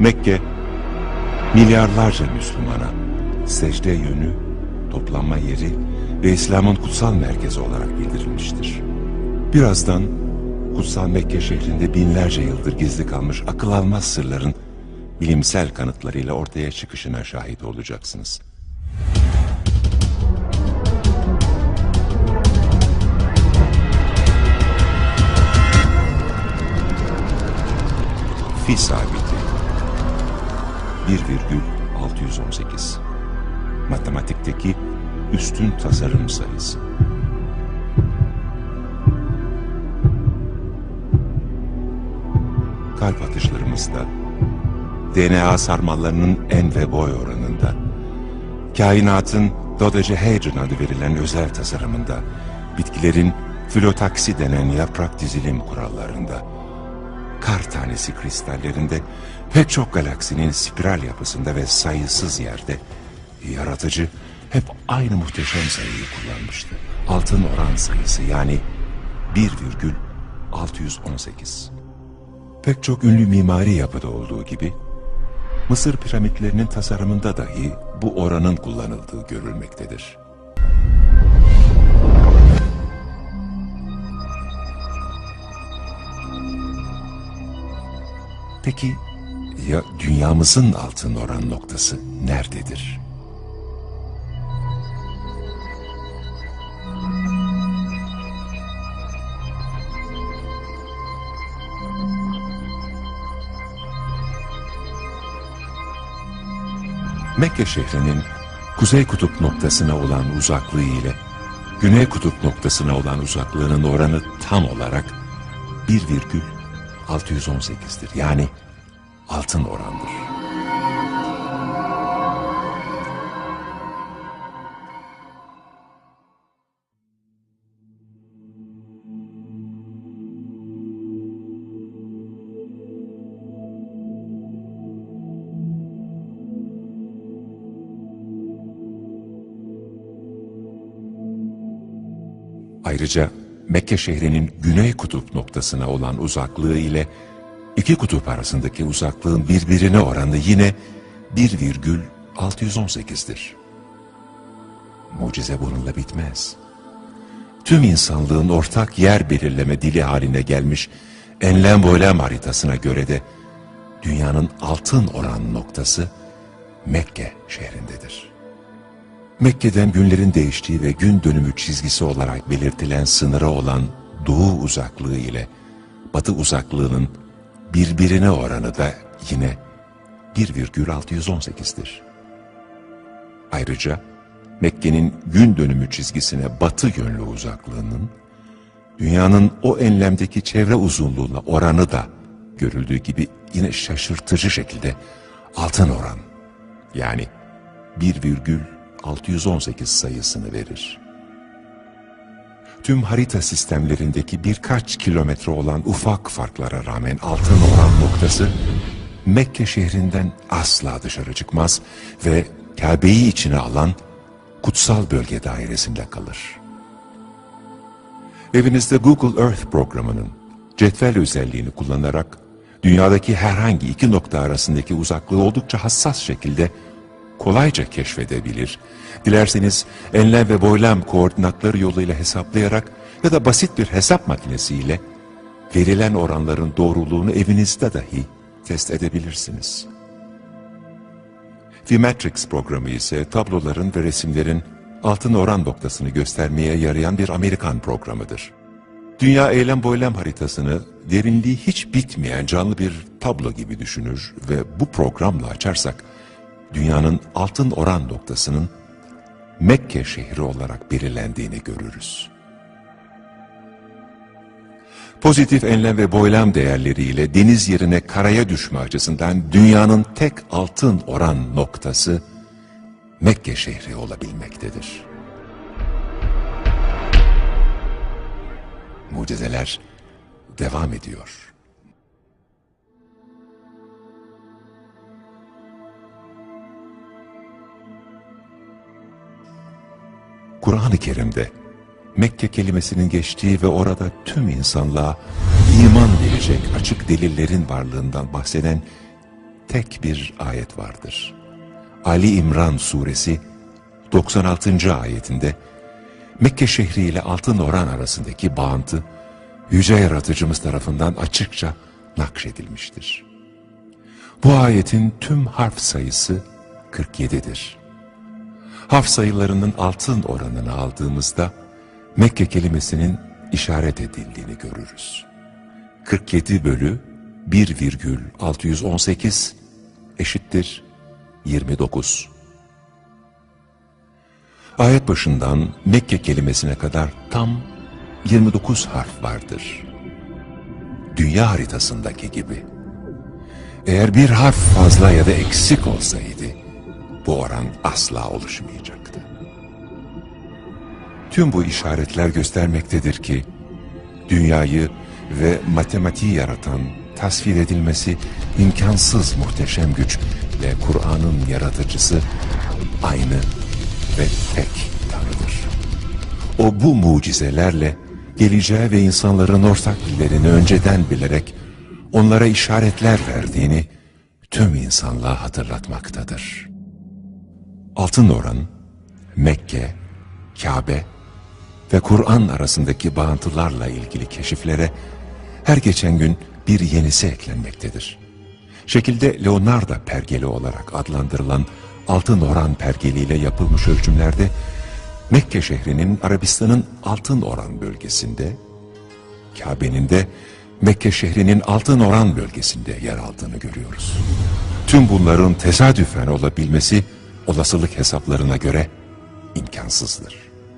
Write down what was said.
Mekke, milyarlarca Müslümana secde yönü, toplanma yeri ve İslam'ın kutsal merkezi olarak bildirilmiştir. Birazdan kutsal Mekke şehrinde binlerce yıldır gizli kalmış akıl almaz sırların bilimsel kanıtlarıyla ortaya çıkışına şahit olacaksınız. Fi sabiti 1,618 Matematikteki üstün tasarım sayısı. Kalp atışlarımızda, DNA sarmallarının en ve boy oranında, kainatın dodecahedron adı verilen özel tasarımında, bitkilerin filotaksi denen yaprak dizilim kurallarında, kar tanesi kristallerinde, pek çok galaksinin spiral yapısında ve sayısız yerde yaratıcı hep aynı muhteşem sayıyı kullanmıştı. Altın oran sayısı yani 1,618. Pek çok ünlü mimari yapıda olduğu gibi Mısır piramitlerinin tasarımında dahi bu oranın kullanıldığı görülmektedir. Peki ya dünyamızın altın oran noktası nerededir? Mekke şehrinin kuzey kutup noktasına olan uzaklığı ile güney kutup noktasına olan uzaklığının oranı tam olarak 1,618'dir. Yani altın orandır. Ayrıca Mekke şehrinin güney kutup noktasına olan uzaklığı ile iki kutup arasındaki uzaklığın birbirine oranı yine 1,618'dir. Mucize bununla bitmez. Tüm insanlığın ortak yer belirleme dili haline gelmiş enlem boylem haritasına göre de dünyanın altın oran noktası Mekke şehrindedir. Mekke'den günlerin değiştiği ve gün dönümü çizgisi olarak belirtilen sınırı olan doğu uzaklığı ile batı uzaklığının birbirine oranı da yine 1,618'dir. Ayrıca Mekke'nin gün dönümü çizgisine batı yönlü uzaklığının dünyanın o enlemdeki çevre uzunluğuna oranı da görüldüğü gibi yine şaşırtıcı şekilde altın oran yani 1,618 sayısını verir. Tüm harita sistemlerindeki birkaç kilometre olan ufak farklara rağmen altın oran noktası Mekke şehrinden asla dışarı çıkmaz ve Kabe'yi içine alan kutsal bölge dairesinde kalır. Evinizde Google Earth programının cetvel özelliğini kullanarak dünyadaki herhangi iki nokta arasındaki uzaklığı oldukça hassas şekilde kolayca keşfedebilir. Dilerseniz enlem ve boylam koordinatları yoluyla hesaplayarak ya da basit bir hesap makinesiyle verilen oranların doğruluğunu evinizde dahi test edebilirsiniz. Vimatrix programı ise tabloların ve resimlerin altın oran noktasını göstermeye yarayan bir Amerikan programıdır. Dünya eylem boylem haritasını derinliği hiç bitmeyen canlı bir tablo gibi düşünür ve bu programla açarsak dünyanın altın oran noktasının Mekke şehri olarak belirlendiğini görürüz. Pozitif enlem ve boylam değerleriyle deniz yerine karaya düşme açısından dünyanın tek altın oran noktası Mekke şehri olabilmektedir. Mucizeler devam ediyor. Kur'an-ı Kerim'de Mekke kelimesinin geçtiği ve orada tüm insanlığa iman verecek açık delillerin varlığından bahseden tek bir ayet vardır. Ali İmran suresi 96. ayetinde Mekke şehri ile Altın Oran arasındaki bağıntı yüce yaratıcımız tarafından açıkça nakşedilmiştir. Bu ayetin tüm harf sayısı 47'dir. Harf sayılarının altın oranını aldığımızda Mekke kelimesinin işaret edildiğini görürüz. 47 bölü 1,618 eşittir 29. Ayet başından Mekke kelimesine kadar tam 29 harf vardır. Dünya haritasındaki gibi. Eğer bir harf fazla ya da eksik olsaydı, bu oran asla oluşmayacaktı. Tüm bu işaretler göstermektedir ki, dünyayı ve matematiği yaratan, tasvir edilmesi imkansız muhteşem güç ve Kur'an'ın yaratıcısı aynı ve tek Tanrı'dır. O bu mucizelerle geleceği ve insanların ortak dillerini önceden bilerek onlara işaretler verdiğini tüm insanlığa hatırlatmaktadır. Altın oran, Mekke, Kabe ve Kur'an arasındaki bağıntılarla ilgili keşiflere her geçen gün bir yenisi eklenmektedir. Şekilde Leonardo pergeli olarak adlandırılan altın oran pergeliyle yapılmış ölçümlerde Mekke şehrinin Arabistan'ın altın oran bölgesinde, Kabe'nin de Mekke şehrinin altın oran bölgesinde yer aldığını görüyoruz. Tüm bunların tesadüfen olabilmesi olasılık hesaplarına göre imkansızdır.